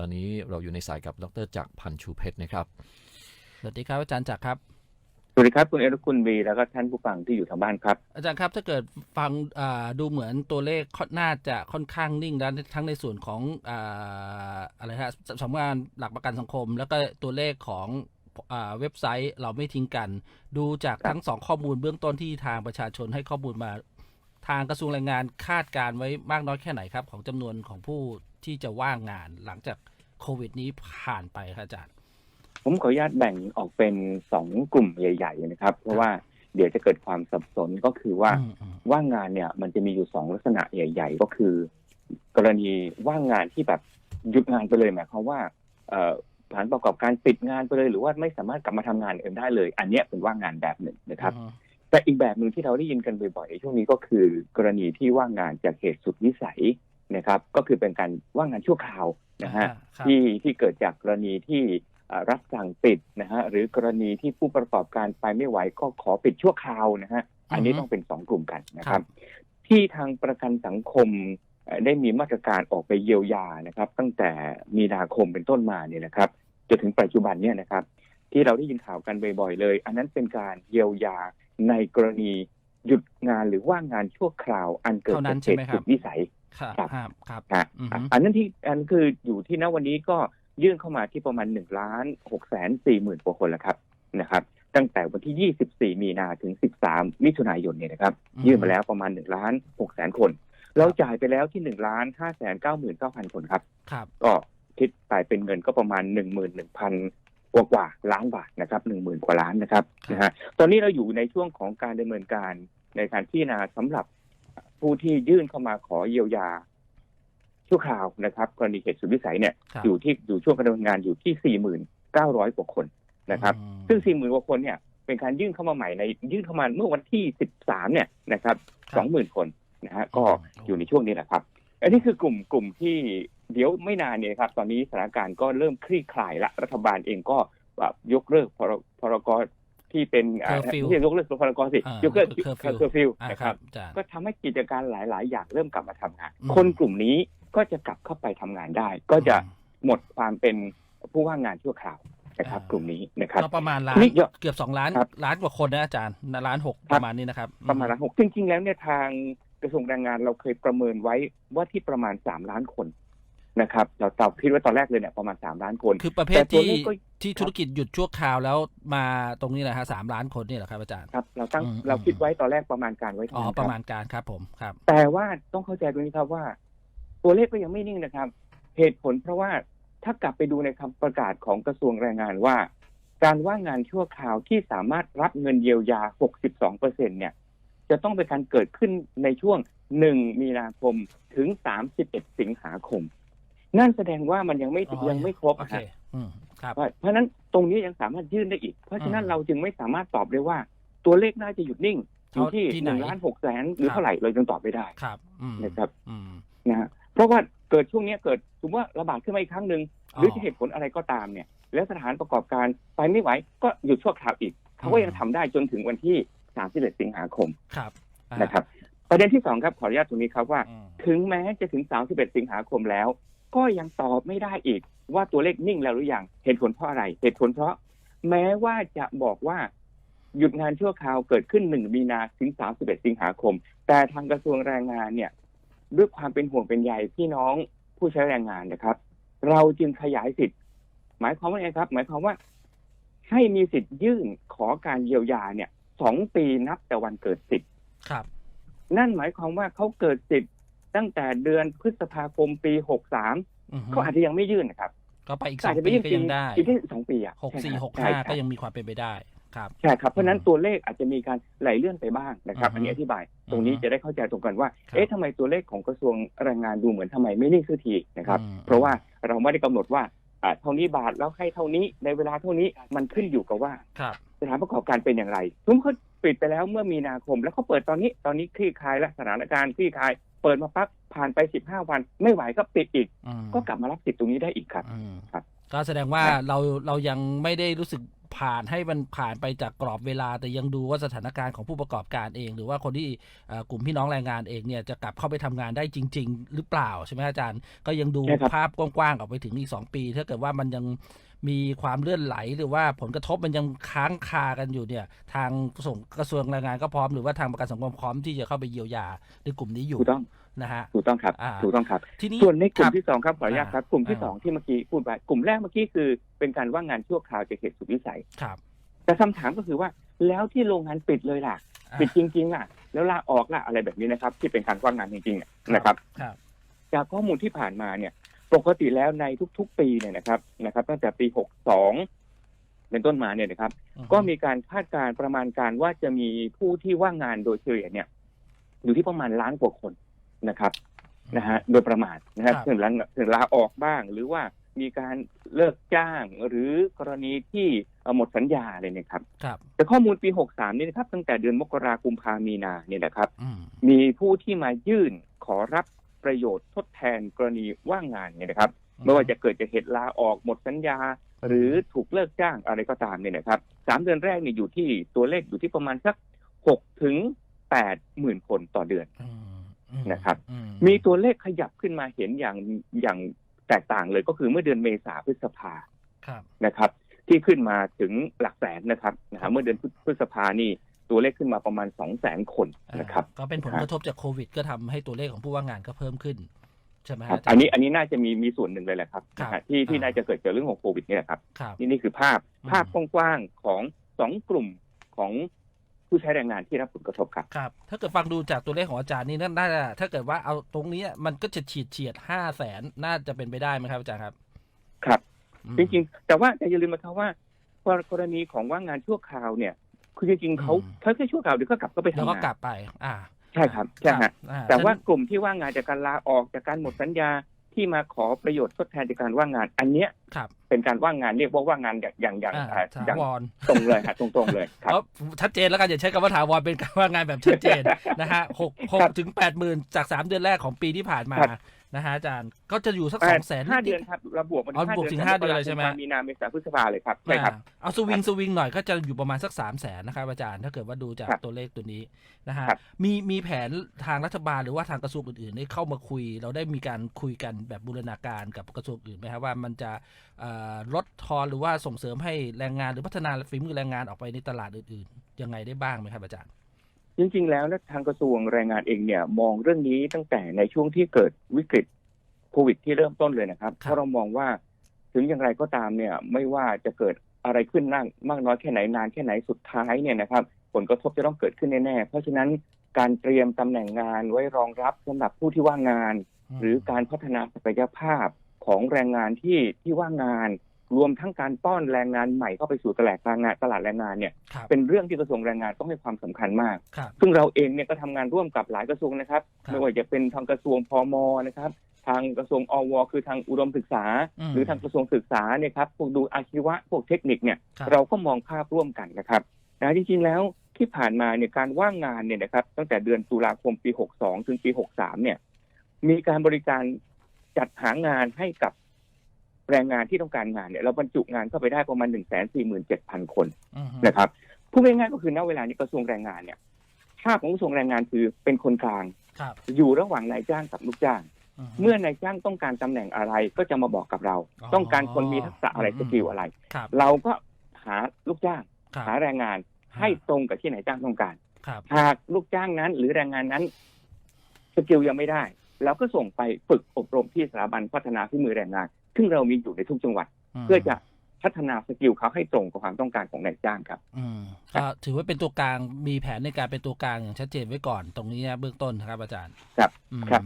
ตอนนี้เราอยู่ในสายกับดรจักรพันธ์ชูเพชรนะครับ สวัสดีครับอาจารย์จักรครับ สวัสดีครับคุณเอรุคุณวีแล้วก็ท่านผู้ฟังที่อยู่ทางบ้านครับ อาจารย์ครับถ้าเกิดฟังอ่าดูเหมือนตัวเลขค่อนน่าจะค่อนข้างนิ่งแล้วทั้งในส่วนของอ่าอะไรฮะสสำนักงานหลักประกันสังคม แล้วก็ตัวเลขของอ่าเว็บไซต์เราไม่ทิ้งกัน ดูจากทั้งสองข้อมูลเบื้องต้นที่ทางประชาชนให้ข้อมูลมา ทางกระทรวงแรงงานคาดการณ์ไว้มากน้อยแค่ไหนครับ ของจำนวนของผู้ที่จะว่างงานหลังจาก โควิดนี้ผ่านไปครับอาจารย์ ผมขออนุญาตแบ่งออกเป็นสองกลุ่มใหญ่ ๆ นะครับ เพราะว่าเดี๋ยวจะเกิดความสับสนก็คือว่าอืมอืมว่างงานเนี่ย มันจะมีอยู่สองลักษณะใหญ่ ๆ ก็คือ กรณีว่างงานที่แบบหยุดงานไปเลยหมายความว่าเอ่อสถานประกอบการปิดงานไปเลย หรือว่าไม่สามารถกลับมาทำงานเองได้เลย อันเนี้ยเป็นว่างงานแบบหนึ่งนะครับอืมแต่อีกแบบหนึ่งที่เราได้ยินกันบ่อยๆในช่วงนี้ก็คือ กรณีที่ว่างงานจากเหตุสุดวิสัย นะครับก็คือเป็นการว่างงานชั่วคราวนะฮะครับ ที่ที่เกิดจากกรณีที่เอ่อรับสั่งปิดนะฮะหรือกรณีที่ผู้ประกอบการไปไม่ไหวก็ขอปิดชั่วคราวนะฮะอันนี้อือฮึ ต้องเป็นสองกลุ่มกันนะคครัรับบที่ทางประกันสังคมเอ่อได้มีมาตรการออกไปเยียวยานะครับ ตั้งแต่มีนาคมเป็นต้นมาเนี่ยนะครับจนถึงปัจจุบันเนี่ยนะครับ ที่เราได้ยินข่าวกันบ่อยๆเลย อันนั้นเป็นการเยียวยาในกรณีหยุดงานหรือว่างงานชั่วคราว อันเกิดเท่านั้จากนเหใช่ไหมตุครับ สุดวิสัย ครับครับครับครับฮะอือฮึอันนั้นที่อันคืออยู่ที่ณวันนี้ก็ยื่นเข้ามาที่ประมาณหนึ่งล้านหกแสนสี่หมื่นกว่าคนแล้วครับนะครับ ตั้งแต่วันที่ยี่สิบสี่มีนาถึงสิบสามมิถุนายนเนี่ยนะครับอืมยื่นมาแล้วประมาณหนึ่งล้านหกแสนคน เราจ่ายไปแล้วที่หนึ่งล้านห้าแสนเก้าหมื่นเก้าพันคนครับ ครับ ก็คิดไปเป็นเงินก็ประมาณหนึ่งหมื่นหนึ่งพันกว่ากว่าล้านบาทนะครับหนึ่งหมื่นกว่าล้านนะครับครับนะฮะตอนนี้เราอยู่ในช่วงของการดำเนินการในการพิจารณาสำหรับ ผู้ที่ยื่นเข้ามาขอเยียวยาชั่วคราวนะครับ กรณีเหตุสุดวิสัยเนี่ย ครับ อยู่ที่อยู่ช่วงการดำเนินงานอยู่ที่สี่หมื่นเก้าร้อยกว่าคนนะครับ อืม ซึ่งสี่หมื่นกว่าคนเนี่ย เป็นการยื่นเข้ามาใหม่ในยื่นเข้ามาเมื่อวันที่สิบสามเนี่ยนะครับ ครับสองหมื่นคนนะฮะ ก็อืมอยู่ในช่วงนี้แหละครับ อันนี้คือกลุ่มกลุ่มที่เดี๋ยวไม่นานเนี่ยครับ ตอนนี้สถานการณ์ก็เริ่มคลี่คลายละ รัฐบาลเองก็แบบยกเลิกพรพรก ที่เป็นอ่า Curfew ไม่ใช่ยกเลิกพรกสิอ่ายกเลิก Curfew เคอร์ฟิวอ่านะคครัรับบอาจารย์ก็ทำให้กิจการหลาย ๆ อย่างเริ่มกลับมาทำงานอืมคนกลุ่มนี้ก็จะกลับเข้าไปทำงานได้ ก็จะหมดความเป็นผู้ว่างงานชั่วคราวนะครับอ่ากลุ่มนี้นะครับก็ประมาณล้านนี่เยอะเกือบสองล้านครับล้านกว่าคนนะอาจารย์นะล้านหกครัปบระมาณนี้นะครับ ประมาณล้านหกจริง ๆ แล้วเนี่ยทางกระทรวงแรงงานเราเคยประเมินไว้ว่าที่ประมาณสามล้านคน นะครับเราเราคิดว่าตอนแรกเลยเนี่ยประมาณสามล้านคนคือประเภแต่ทตัวที่เลขก็ ที่ครับธุรกิจหยุดชั่วคราวแล้วมาตรงนี้แหละฮะสามล้านคนนี่แหละครับอาจารย์ ครับเราตั้งอืม เราคิดไว้ตอนแรกประมาณการไว้อ๋อ เท่านั้นประคมารับณการครับผมครับ แต่ว่าต้องเข้าใจตรงนี้ครับว่า ตัวเลขก็ยังไม่นิ่งนะครับ เหตุผลเพราะว่าถ้ากลับไปดูในคำประกาศของกระทรวงแรงงานว่า การว่างงานชั่วคราวที่สามารถรับเงินเยียวยา 62เปอร์เซ็นเนี่ย จะต้องเป็นการเกิดขึ้นในช่วง 1 มีนาคมถึง 31 สิงหาคม นั่นแสดงว่ามันยังไม่อ๋อยังไม่ครบโอนะเค ฮะอืมครับ เพราะฉะนั้นตรงนี้ยังสามารถยื่นได้อีก เพราะฉะนั้นอืมเราจึงไม่สามารถตอบได้ว่า ตัวเลขน่าจะหยุดนิ่งอยู่ที่เอาที่ไหนหนึ่งล้านหกแสนหรือครับ เท่าไหร่เราจึงตอบไม่ได้ ครับ อืมนะครับ อืมนะฮะเพราะว่าเกิดช่วงเนี้ยเกิดสมมติว่าระบาดขึ้นมาอีกครั้งหนึ่งหรือจะเหตุผลอะไรก็ตามเนี่ย แล้วสถานประกอบการไปไม่ไหวก็หยุดชั่วคราวอีก เขาก็ยังทำได้จนถึงวันที่31สิงหาคมครับอ่านะครับ ประเด็นที่สองครับขออนุญาตตรงนี้ครับว่า อืมถึงแม้จะถึง31สิงหาคมแล้ว ก็ยังตอบไม่ได้อีกว่าตัวเลขนิ่งแล้วหรือยังเหตุผลเพราะอะไร เหตุผลเพราะ แม้ว่าจะบอกว่า หยุดงานชั่วคราวเกิดขึ้น1มีนาถึง31สิงหาคม แต่ทางกระทรวงแรงงานเนี่ย ด้วยความเป็นห่วงเป็นใยพี่น้องผู้ใช้แรงงานนะครับ เราจึงขยายสิทธิ์ หมายความว่าไงครับ หมายความว่า ให้มีสิทธิ์ยื่นขอการเยียวยาเนี่ยสองปีนับแต่วันเกิดสิทธิ์ครับ นั่นหมายความว่าเขาเกิดสิทธิ์ ตั้งแต่เดือนพฤษภาคมปีหกสามอือฮึเขาอาจจะยังไม่ยื่นนะครับก็ไปอีกสอาอจงจะไปปียื่นก็ปียังได้อีกที่สองปีอะหกสี่หกใช่ห้าครับก็ยังมีความเป็นไปได้ครับใช่ครับเพราะฉะนั้นอืมตัวเลขอาจจะมีการไหลเลื่อนไปบ้างนะครับอือฮึอันนี้อธิบาย ตรงนี้อือฮึจะได้เข้าใจตรงกันว่าครับเอ๊ะทำไมตัวเลขของกระทรวงแรงงานดูเหมือนทำไมไม่นิ่งสักทีนะครับอืมเพราะว่าเราไม่ได้กำหนดว่าอ่าเท่านี้บาทแล้วให้เท่านี้ในเวลาเท่านี้มันขึ้นอยู่กับว่าครับสถานประกอบการเป็นอย่างไรสมมติเขาปิดไปแล้วเมื่อมีนาคม แล้วเขาเปิดตอนนี้ตอนนี้คลี่คลายและสถานการณ์คลี่คลาย เปิดมาปั๊บผ่านไป15วัน ไม่ไหวก็ปิดอีกอืมก็กลับมารับสิทธิ์ตรงนี้ได้อีกครับอืมครับ ก็แสดงว่าครับเราเรายังไม่ได้รู้สึกผ่านให้มันผ่านไปจากกรอบเวลา แต่ยังดูว่าสถานการณ์ของผู้ประกอบการเอง หรือว่าคนที่เอ่อกลุ่มพี่น้องแรงงานเองเนี่ยจะกลับเข้าไปทำงานได้จริง ๆ หรือเปล่าใช่ไหมอาจารย์ ก็ยังดูใช่ครับภาพกว้างๆออกไปถึงอีกสองปี ถ้าเกิดว่ามันยัง มีความเลื่อนไหลหรือว่าผลกระทบมันยังค้างคากันอยู่เนี่ย ทางส่งกระทรวงแรงงานก็พร้อมหรือว่าทางประกันสังคมพร้อมที่จะเข้าไปเยียวยาในกลุ่มนี้อยู่ถูกต้องนะฮะถูกต้องครับอ่าถูกต้องครับทีนี้ส่วนในกลุ่คมรับที่สองครับขออนุญาตครับ กลุ่มที่อ่าสองที่เมื่อกี้พูดไปกลุ่มแรกเมื่อกี้คือ เป็นการว่างงานชั่วคราวจากเหตุสุดวิสัยครับ แต่คำถามก็คือว่าแล้วที่โรงงานปิดเลยล่ะอ่าปิดจริงๆอะ แล้วลาออกล่ะอะไรแบบนี้นะครับ ที่เป็นการว่างงานจริงๆอะนะครับครับจากข้อมูลที่ผ่านมาเนี่ย ปกติแล้วในทุกๆปีเนี่ยนะครับนะครับ ตั้งแต่ปี 62 เป็นต้นมาเนี่ยนะครับ ก็มีการคาดการณ์ประมาณการว่าจะมีผู้ที่ว่างงานโดยเฉลี่ยเนี่ย อยู่ที่ประมาณล้านกว่าคนนะครับนะฮะโดยประมาณนะครับครับถึงลาถึงลาออกบ้าง หรือว่ามีการเลิกจ้างหรือกรณีที่เอ่อหมดสัญญาอะไรเนี่ยครับครับ แต่ข้อมูลปี 63 นี่นะครับ ตั้งแต่เดือนมกราคมพามีนาเนี่ยนะครับอืมมีผู้ที่มายื่นขอรับ ประโยชน์ทดแทนกรณีว่างงานเนี่ยนะครับ ไม่ว่าจะเกิดจากเหตุลาออกหมดสัญญา หรือถูกเลิกจ้างอะไรก็ตามเนี่ยนะครับสามเดือนแรกเนี่ยอยู่ที่ตัวเลขอยู่ที่ประมาณสักหกถึงแปดหมื่นคนต่อเดือนอืมอืมนะครับอืมีตัวเลขขยับขึ้นมาเห็นอย่างอย่างแตกต่างเลยก็คือเมื่อเดือนเมษาพฤษภาครับนะครับ ที่ขึ้นมาถึงหลักแสนนะครับนะฮะเมื่อเดือนพฤษภานี่ ตัวเลขขึ้นมาประมาณสองแสนคนนะครับอ่าก็เป็นผลกระทบจากโควิด ก็ทำให้ตัวเลขของผู้ว่างงานก็เพิ่มขึ้นใช่ไหมครับฮะาจารย์อันนี้อันนี้น่าจะมีมีส่วนหนึ่งเลยแหละครับครับนะฮะที่ที่อ่าน่าจะเกิดจากเรื่องของโควิดนี่แหละครับครับนี่นี่คือภาพอืมภาพกว้างๆของสองกลุ่มของผู้ใช้แรงงานที่รับผลกระทบครับครับ ถ้าเกิดฟังดูจากตัวเลขของอาจารย์นี่น่าจะถ้าเกิดว่าเอาตรงนี้มันก็จะเฉียดเฉียดห้าแสนน่าจะเป็นไปได้ไหมครับอาจารย์ครับ ครับอืมจริงๆ แต่ว่าแต่อย่าลืมนะครับว่ากรณีของว่างงานชั่วคราวเนี่ย คือจริงๆเขาอืมเขาแค่ชั่วคราวเดี๋ยวก็กลับก็ไปแล้วทำก็งานกลับไป อ่า ใช่ครับใช่ฮะอ่แต่ว่ากลุ่มที่ว่างงานจากการลาออกจากการหมดสัญญาที่มาขอประโยชน์ทดแทนจากการว่างงาน อันเนี้ยครับเป็นการว่างงานเรียกว่าว่างงานอย่างอย่างอย่างอ่าอ่าถาอย่างวรตรงเลยฮะตรงๆเลยครับเพราะชัดเจนแล้วกันอย่าใช้คำว่าถาวรเป็นการว่างงานแบบชัดเจนนะฮะหกหกครับถึงแปดหมื่นจากสามเดือนแรกของปีที่ผ่านมาครับ นะฮะอาจารย์ ก็จะอยู่สักแปสอดงแสนห้าเดือนครับเราบวกมันอ๋อบวกถึงห้าเดือนเลยใช่ไหมมีนาเมษาพฤษภาเลยครับใช่ครับอ่าเอาสวิงสวิงหน่อยก็จะอยู่ประมาณสักสามแสนนะครับอาจารย์ถ้าเกิดว่าดูจากครับตัวเลขตัวนี้นะฮะครับมีมีแผนทางรัฐบาลหรือว่าทางกระทรวงอื่นๆได้เข้ามาคุย เราได้มีการคุยกันแบบบูรณาการกับกระทรวงอื่นไหมครับว่ามันจะเอ่อลดทอนหรือว่าส่งเสริมให้แรงงานหรือพัฒนาฝีมือแรงงานออกไปในตลาดอื่นๆ ยังไงได้บ้างไหมครับอาจารย์ จริงๆ แล้วนะทางกระทรวงแรงงานเองเนี่ย มองเรื่องนี้ตั้งแต่ในช่วงที่เกิดวิกฤตโควิดที่เริ่มต้นเลยนะครับครับเพราะเรามองว่าถึงอย่างไรก็ตามเนี่ย ไม่ว่าจะเกิดอะไรขึ้นนั่งมากน้อยแค่ไหนนานแค่ไหนสุดท้ายเนี่ยนะครับ ผลกระทบจะต้องเกิดขึ้นแน่ๆเพราะฉะนั้นการเตรียมตำแหน่งงานไว้รองรับสำหรับผู้ที่ว่างงาน หรือการพัฒนาศักยภาพของแรงงานที่ที่ว่างงาน รวมทั้งการป้อนแรงงานใหม่เข้าไปสู่ตลาดแรงงานตลาดแรงงานเนี่ย ครับ เป็นเรื่องที่กระทรวงแรงงานต้องให้ความสำคัญมาก ครับ ซึ่งเราเองเนี่ยก็ทำงานร่วมกับหลายกระทรวงนะครับ ครับไม่ว่าจะเป็นทางกระทรวงพมนะครับ ทางกระทรวงอว คือทางอุดมศึกษามหรือทางกระทรวงศึกษาเนี่ยครับพวกดูอาชีวะพวกเทคนิคเนี่ยครับ เราก็มองภาพร่วมกันนะครับนะจริงๆแล้วที่ผ่านมาเนี่ยการว่างงานเนี่ยนะครับตั้งแต่เดือนตุลาคมปี 62 ถึงปี 63 เนี่ยมีการบริการจัดหางานให้กับ แรงงานที่ต้องการงานเนี่ยเราบรรจุงานเข้าไปได้ประมาณ147,000คนอืมนะครับพูดง่ายๆก็คือณเวลานี้กระทรวงแรงงานเนี่ยภาพของกระทรวงแรงงานคือเป็นคนกลางครับอยู่ระหว่างนายจ้างกับลูกจ้าง เมื่อนายจ้างต้องการตำแหน่งอะไรก็จะมาบอกกับเราอ๋อต้องการคนมีทักษะอะไรอืมสกิลอะไรครับเราก็หาลูกจ้างครับหาแรงงานให้ตรงกับที่นายจ้างต้องการครับหากลูกจ้างนั้น หรือแรงงานนั้นสกิลยังไม่ได้ เราก็ส่งไปฝึกอบรมที่สถาบันพัฒนาฝีมือแรงงาน ซึ่งเรามีอยู่ในทุกจังหวัดมเพื่อจะพัฒนาสกิลเขาให้ตรงกับความต้องการของนายจ้างครับ อืมก็ถือว่าเป็นตัวกลางมีแผนในการเป็นตัวกลางอย่างชัดเจนไว้ก่อนตรงนี้นะเบื้องต้นนะครับอาจารย์ ครับอืมครับ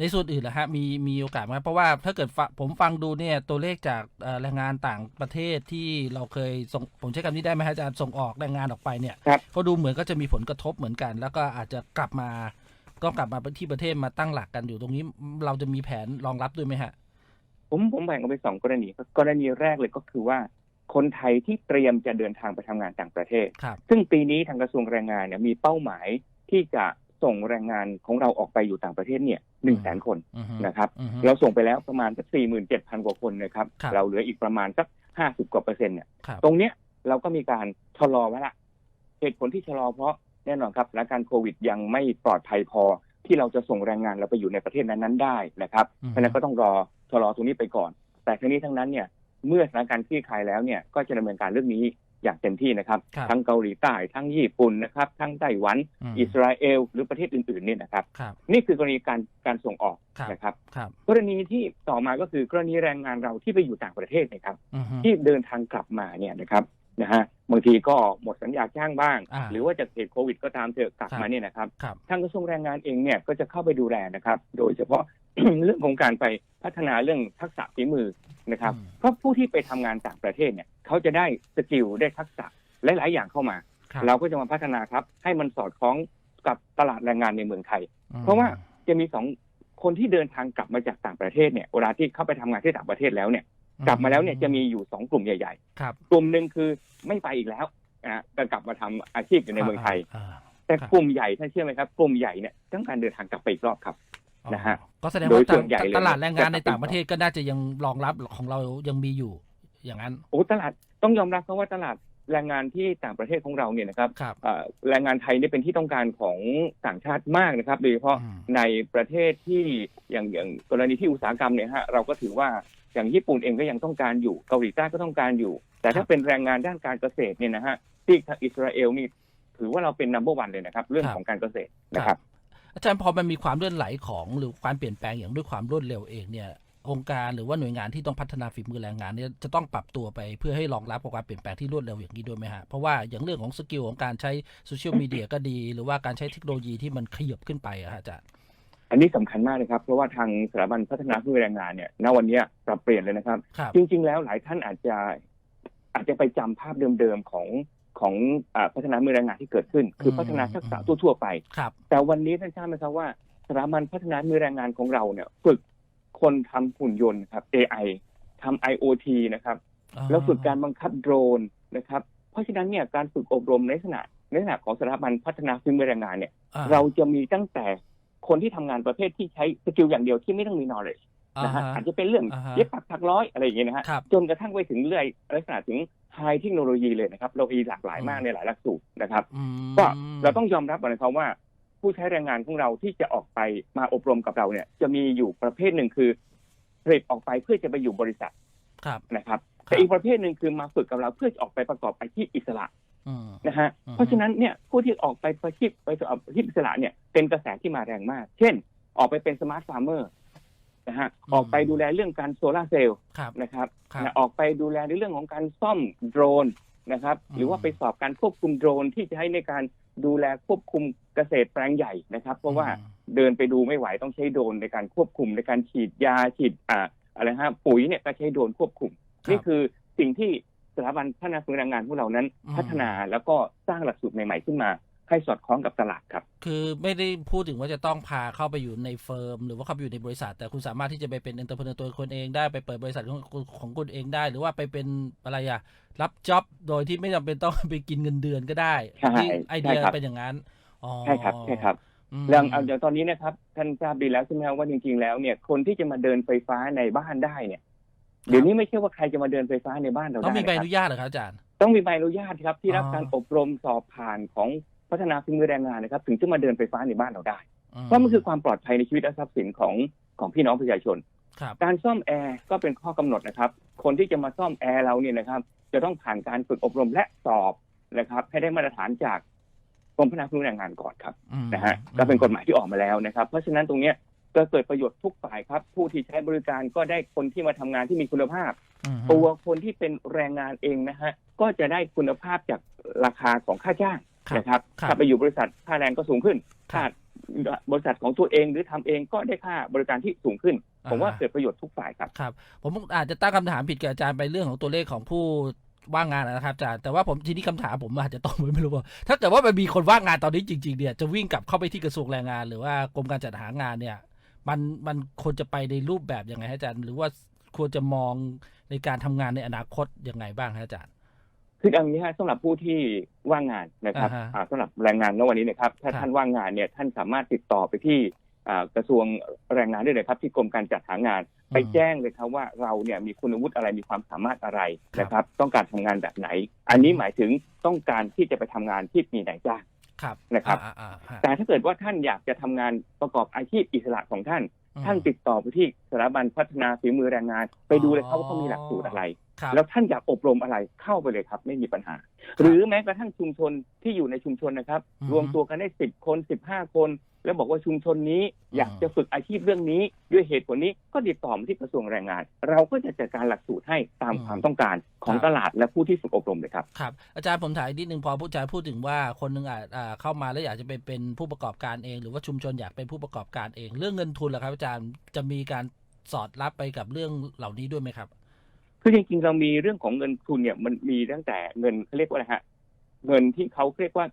ในส่วนอื่นนะฮะมีมีโอกาสไหมเพราะว่าถ้าเกิดฟังผมฟังดูเนี่ยตัวเลขจากเอ่อแรงงานต่างประเทศที่เราเคยส่งผมใช้คำนี้ได้ไหมฮะอาจารย์ส่งออกแรงงานออกไปเนี่ยครับก็ดูเหมือนก็จะมีผลกระทบเหมือนกัน แล้วก็อาจจะกลับมา ก็กลับมาที่ประเทศมาตั้งหลักกันอยู่ตรงนี้ เราจะมีแผนรองรับด้วยไหมฮะ ผมผมแบ่งออกเป็นสองกรณีครับกรณีแรกเลยก็คือว่า คนไทยที่เตรียมจะเดินทางไปทำงานต่างประเทศครับซึ่งปีนี้ทางกระทรวงแรงงานเนี่ยมีเป้าหมายที่จะส่งแรงงานของเราออกไปอยู่ต่างประเทศเนี่ยหนึ่งแสนคนอือฮึนะครับอือฮึเราส่งไปแล้วประมาณสักสี่หมื่นเจ็ดพันกว่าคนนะครับครับ เราเหลืออีกประมาณสักห้าสิบกว่าเปอร์เซ็นต์เนี่ยครับตรงเนี้ยเราก็มีการชะลอไว้ละ เหตุผลที่ชะลอเพราะ แน่นอนครับสถานการณ์โควิดยังไม่ปลอดภัยพอที่เราจะส่งแรงงานเราไปอยู่ในประเทศนั้นๆได้นะครับอืมเพราะฉะนั้นก็ต้องรอชะลอตรงนี้ไปก่อน แต่ทั้งนี้ทั้งนั้นเนี่ยเมื่อสถานการณ์คลี่คลายแล้วเนี่ยก็จะดำเนินการเรื่องนี้อย่างเต็มที่นะครับครับ ทั้งเกาหลีใต้ทั้งญี่ปุ่นนะครับทั้งไต้หวันมอิสราเอล หรือประเทศอื่นๆเนี่ยนะครับครับนี่คือกรณีการการส่งออกครับนะครับครับกรณีที่ต่อมาก็คือกรณีแรงงานเราที่ไปอยู่ต่างประเทศนะครับอือฮึที่เดินทางกลับมาเนี่ยนะครับ นะฮะบางทีก็หมดสัญญาจ้างบ้างอ่าหรือว่าจะเกิดโควิดก็ตามเถอะกลับครับมาเนี่ยนะครับครับทางกระทรวงแรงงานเองเนี่ยก็จะเข้าไปดูแลนะครับ โดยเฉพาะเรื่องของการไปพัฒนาเรื่องทักษะฝีมือนะครับอืมเพราะผู้ที่ไปทำงานต่างประเทศเนี่ยเขาจะได้สกิลได้ทักษะหลาย ๆ อย่างเข้ามาครับเราก็จะมาพัฒนาครับ ให้มันสอดคล้องกับตลาดแรงงานในเมืองไทยอืมเพราะว่าจะมีสองคนที่เดินทางกลับมาจากต่างประเทศเนี่ยเวลาที่เข้าไปทำงานที่ต่างประเทศแล้วเนี่ย กลับมาแล้วเนี่ยจะมีอยู่สองกลุ่มใหญ่ครับ ๆ กลุ่มหนึ่งคือไม่ไปอีกแล้วนะแต่กลับมาทำอาชีพอยู่ในเมืองไทยอ่าแต่ครับกลุ่มใหญ่ท่านเชื่อไหมครับ กลุ่มใหญ่เนี่ยต้องการเดินทางกลับไปอีกรอบครับอ๋อนะฮะก็แสดงโดยว่าส่วนใหญ่เลยตลาดแรงงานในจะต่างประเทศก็น่าจะยังรองรับของเรายังมีอยู่ อย่างนั้น โอ้ตลาดต้องยอมรับครับว่าตลาด แรงงานที่ต่างประเทศของเราเนี่ยนะครับครับเอ่อแรงงานไทยเนี่ยเป็นที่ต้องการของต่างชาติมากนะครับโดยเฉพาะอืม ในประเทศที่อย่างอย่างกรณีที่อุตสาหกรรมเนี่ยฮะเราก็ถือว่าอย่างญี่ปุ่นเองก็ยังต้องการอยู่เกาหลีใต้ก็ต้องการอยู่ แต่ถ้าเป็นแรงงานด้านการเกษตรเนี่ยนะฮะที่อิสราเอลนี่ถือว่าเราเป็นนัมเบอร์วันเลยนะครับ เรื่องของการเกษตรนะครับ อาจารย์พอมันมีความเลื่อนไหลของหรือการเปลี่ยนแปลงอย่างด้วยความรวดเร็วเองเนี่ย องค์การหรือว่าหน่วยงานที่ต้องพัฒนาฝีมือแรงงานเนี่ยจะต้องปรับตัวไปเพื่อให้รองรับกับการเปลี่ยนแปลงที่รวดเร็วอย่างนี้ด้วยไหมฮะ เพราะว่าอย่างเรื่องของสกิลของการใช้โซเชียลมีเดียก็ดี หรือว่าการใช้เทคโนโลยีที่มันขยับขึ้นไปอะฮะอาจารย์อันนี้สำคัญมากนะครับ เพราะว่าทางสถาบันพัฒนาผู้แรงงานเนี่ยณวันเนี้ยปรับเปลี่ยนเลยนะครับครับ จริง ๆ แล้วหลายท่านอาจจะอาจจะไปจำภาพเดิมๆของของอาพัฒนามือแรงงานที่เกิดขึ้น คือพัฒนาทักษะทั่วๆไปครับแต่วันนี้ท่านทราบไหมครับว่าสถาบันพัฒนามือแรงงานของเราเนี่ยฝึก คนทำหุ่นยนต์ครับ AI ทำ IoT นะครับ แล้วฝึกการบังคับโดรนนะครับ เพราะฉะนั้นเนี่ยการฝึกอบรมในลักษณะในลักษณะของสถาบันพัฒนาฝีมือแรงงานเนี่ยอ่เราจะมีตั้งแต่คนที่ทำงานประเภทที่ใช้สกิลอย่างเดียวที่ไม่ต้องมี knowledge นะฮะอ่าฮะอาจจะเป็นเรื่องอ่าฮะเย็บปักถักร้อยอะไรอย่างเงี้ยนะฮะครับจนกระทั่งไปถึงเรื่อยลักษณะถึงไฮเทคโนโลยีเลยนะครับ เรามีหลากหลายมากอืมในหลายหลักสูตรนะครับอืมก็เราต้องยอมรับก่อนนะครับว่า ผู้ใช้แรงงานของเราที่จะออกไปมาอบรมกับเราเนี่ย จะมีอยู่ประเภทหนึ่งคือผลิตออกไปเพื่อจะไปอยู่บริษัทครับนะครับครับแต่อีกประเภทหนึ่งคือมาฝึกกับเราเพื่อจะออกไปประกอบอาชีพอิสระอืมนะฮะอืมเพราะฉะนั้นเนี่ยผู้ที่ออกไปประชีพไปประกอบอาชีพอิสระเนี่ยเป็นกระแสที่มาแรงมาก เช่น ออกไปเป็นสมาร์ทฟาร์มเมอร์นะฮะออกไปดูแลเรื่องการโซลาร์เซลล์ครับนะครับครับนะออกไปดูแลในเรื่องของการซ่อมโดรนนะครับอืมหรือว่าไปสอบการควบคุมโดรนที่จะใช้ในการ ดูแลควบคุมเกษตรแปลงใหญ่นะครับ เพราะว่าอืมเดินไปดูไม่ไหวต้องใช้โดรนในการควบคุมในการฉีดยาฉีดอ่าอะไรฮะปุ๋ยเนี่ยก็ใช้โดรนควบคุมครับนี่คือสิ่งที่สถาบันพัฒนาฝีมือแรงงานของเรานั้นอืมพัฒนาแล้วก็สร้างหลักสูตรใหม่ ๆ ขึ้นมา ให้สอดคล้องกับตลาดครับ คือไม่ได้พูดถึงว่าจะต้องพาเข้าไปอยู่ในเฟิร์ม หรือว่าเข้าไปอยู่ในบริษัท แต่คุณสามารถที่จะไปเป็นเอ็นเตอร์เพเนอร์ตัวคนเองได้ไปเปิดบริษัทของของคุณเองได้ หรือว่าไปเป็นอะไรอะรับจ็อบโดยที่ไม่จำเป็นต้องไปกินเงินเดือนก็ได้ใช่ที่ไอเดียใช่ครับเป็นอย่างนั้นอ๋อใช่ครับใช่ครับอืมเรื่องเอาเดี๋ยวตอนนี้นะครับท่านทราบดีแล้วใช่ไหมครับว่าจริงๆแล้วเนี่ยคนที่จะมาเดินไฟฟ้าในบ้านได้เนี่ยเดี๋ยวนี้ไม่ใช่ว่าใครจะมาเดินไฟฟ้าในบ้านเราต้องได้มีใบนะอครับนุญาตเหรอครับอาจารย์ต้องมีใบอนุญาตครับที่รับอ๋อการอบรมสอบผ่านของ พัฒนาฝีมือแรงงานนะครับ ถึงจะมาเดินไฟฟ้าในบ้านเราได้เพราะมันคือความปลอดภัยในชีวิตและทรัพย์สินของของพี่น้องประชาชนครับการซ่อมแอร์ก็เป็นข้อกำหนดนะครับ คนที่จะมาซ่อมแอร์เราเนี่ยนะครับ จะต้องผ่านการฝึกอบรมและสอบนะครับ ให้ได้มาตรฐานจากกรมพัฒนาฝีมือแรงงานก่อนครับอืมนะฮะก็เป็นกฎหมายที่ออกมาแล้วนะครับ เพราะฉะนั้นตรงเนี้ยก็เกิดประโยชน์ทุกฝ่ายครับ ผู้ที่ใช้บริการก็ได้คนที่มาทำงานที่มีคุณภาพอืมตัวคนที่เป็นแรงงานเองนะฮะก็จะได้คุณภาพจากราคาของค่าจ้างครับ นะครับครับถ้าไปอยู่บริษัทค่าแรงก็สูงขึ้นครัค่าบบริษัทของตัวเองหรือทำเองก็ได้ค่าบริการที่สูงขึ้น ผมว่าอ่าเกิดประโยชน์ทุกฝ่ายครับครับ ผมอาจจะตั้งคำถามผิดกับอาจารย์ไปเรื่องของตัวเลขของผู้ว่างงานนะครับอาจารย์แต่ว่าผมทีนี้คำถามผมอาจจะตรงไปไม่รู้ว่า ถ้าเกิดว่ามันมีคนว่างงานตอนนี้จริงๆเนี่ยจะวิ่งกลับเข้าไปที่กระทรวงแรงงาน หรือว่ากรมการจัดหางานเนี่ย มันมันควรจะไปในรูปแบบยังไงฮะอาจารย์ หรือว่าควรจะมองในการทำงานในอนาคตยังไงบ้างฮะอาจารย์ คืออันนี้ฮะสำหรับผู้ที่ว่างงานนะครับอ่าฮะอ่าสำหรับแรงงานณวันนี้นะครับ ถ้าครับ ท่านว่างงานเนี่ยท่านสามารถติดต่อไปที่อ่ากระทรวงแรงงานได้เลยครับ ที่กรมการจัดหางาน ไปแจ้งเลยครับว่าเราเนี่ยมีคุณวุฒิอะไรมีความสามารถอะไรนะครับ ต้องการทำงานแบบไหน อันนี้หมายถึงต้องการที่จะไปทำงานที่มีนายจ้าง ครับนะครับ อ่าอ่าอ่าแต่ถ้าเกิดว่าท่านอยากจะทำงานประกอบอาชีพอิสระของท่าน อืม ท่านติดต่อไปที่สถาบันพัฒนาฝีมือแรงงาน ไปดูเลยครับว่าเขามีหลักสูตรอะไรครับ แล้วท่านอยากอบรมอะไรเข้าไปเลยครับ ไม่มีปัญหา หรือแม้กระทั่งชุมชนที่อยู่ในชุมชนนะครับอือฮึรวมตัวกันได้สิบคนสิบห้าคน แล้วบอกว่าชุมชนนี้อืมอยากจะฝึกอาชีพเรื่องนี้ ด้วยเหตุผลนี้ก็ติดต่อมาที่กระทรวงแรงงาน เราก็จะจัดการหลักสูตรให้ตามความต้องการของตลาดและผู้ที่ฝึกอบรมเลยครับครับอาจารย์ผมถามอีกนิดนึงพอผู้ชายพูดถึงว่าคนหนึ่งอาจอ่าเข้ามาแล้วอยากจะไปเป็นผู้ประกอบการเอง หรือว่าชุมชนอยากเป็นผู้ประกอบการเอง เรื่องเงินทุนล่ะครับอาจารย์จะมีการสอดรับไปกับเรื่องเหล่านี้ด้วยไหมครับ คือจริงๆเรามีเรื่องของเงินทุนเนี่ย มันมีตั้งแต่เงินเขาเรียกว่าอะไรฮะ เงินที่เขาเรียกว่า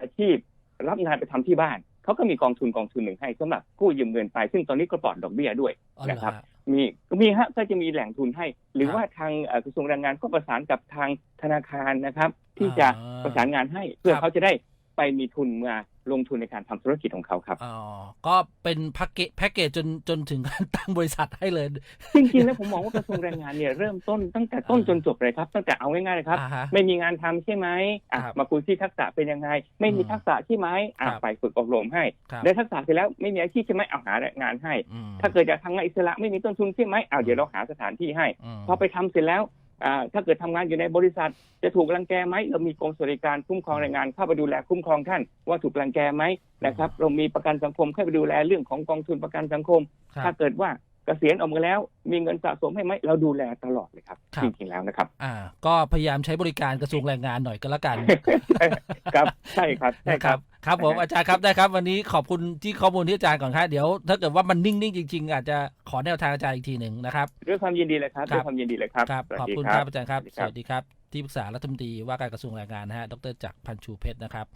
อาชีพรับงานไปทำที่บ้านเขาก็มีกองทุนกองทุนหนึ่งให้สำหรับกู้ยืมเงินไป ซึ่งตอนนี้ก็ปลอดดอกเบี้ยด้วยอ๋อเหรอนะครับฮะมีก็มีฮะก็จะมีแหล่งทุนให้ หรือครับว่าทางเอ่อกระทรวงแรงงานก็ประสานกับทางธนาคารนะครับ ที่จะอ่าประสานงานให้เพื่อครับเขาจะได้ไปมีทุนมา ลงทุนในการทำธุรกิจของเขาครับ อ๋อ ก็เป็นแพ็กเกจแพ็กเกจจนจนถึงการตั้งบริษัทให้เลย จริงๆ แล้วผมมองว่ากระทรวงแรงงานเนี่ยเริ่มต้นตั้งแต่ต้นจนจบเลยครับ ตั้งแต่เอาง่ายๆเลยครับอ่าฮะไม่มีงานทำใช่ไหมอะครับมาคุยที่ทักษะเป็นยังไง ไม่มีอืมทักษะใช่ไหมอะครับไปฝึกอบรมให้ครับได้ทักษะเสร็จแล้วไม่มีอาชีพใช่ไหมเอาหางานให้อืมถ้าเกิดจะทำงานอิสระไม่มีต้นทุนใช่ไหมเอาเดี๋ยวเราหาสถานที่ให้มพอไปทำเสร็จแล้วอ่า ถ้าเกิดทำงานอยู่ในบริษัท จะถูกรังแกไหมเรามีกรมสวัสดิการคุ้มครองแรงงานเข้าไปดูแลคุ้มครองท่าน ว่าถูกรังแกไหมนะครับ เรามีประกันสังคมเข้าไปดูแลเรื่องของกองทุนประกันสังคมครับถ้าเกิดว่าเกษียณออกมาแล้ว มีเงินสะสมให้ไหมเราดูแลตลอดเลยครับครับจริงๆแล้วนะครับ อ่า ก็พยายามใช้บริการกระทรวงแรงงานหน่อยก็แล้วกัน ครับใช่ครับใช่นะคครัรับบ ครับผมอาจารย์ครับได้ครับ วันนี้ขอบคุณที่ข้อมูลที่อาจารย์ก่อนครับเดี๋ยวถ้าเกิดว่ามันนิ่งๆจริง ๆ อาจจะขอแนวทางอาจารย์อีกทีหนึ่งนะครับด้วยความยินดีเลยครับครับด้วยความยินดีเลยครับครับสวัสขอบดีคุณคครัรับบอาจารย์ครับสวัสดีสครับวัสดีครับที่ปรึกษารัฐมนตรีว่าการกระทรวงแรงงานนะฮะดรจักรพันธ์ชูเพชรนะครับ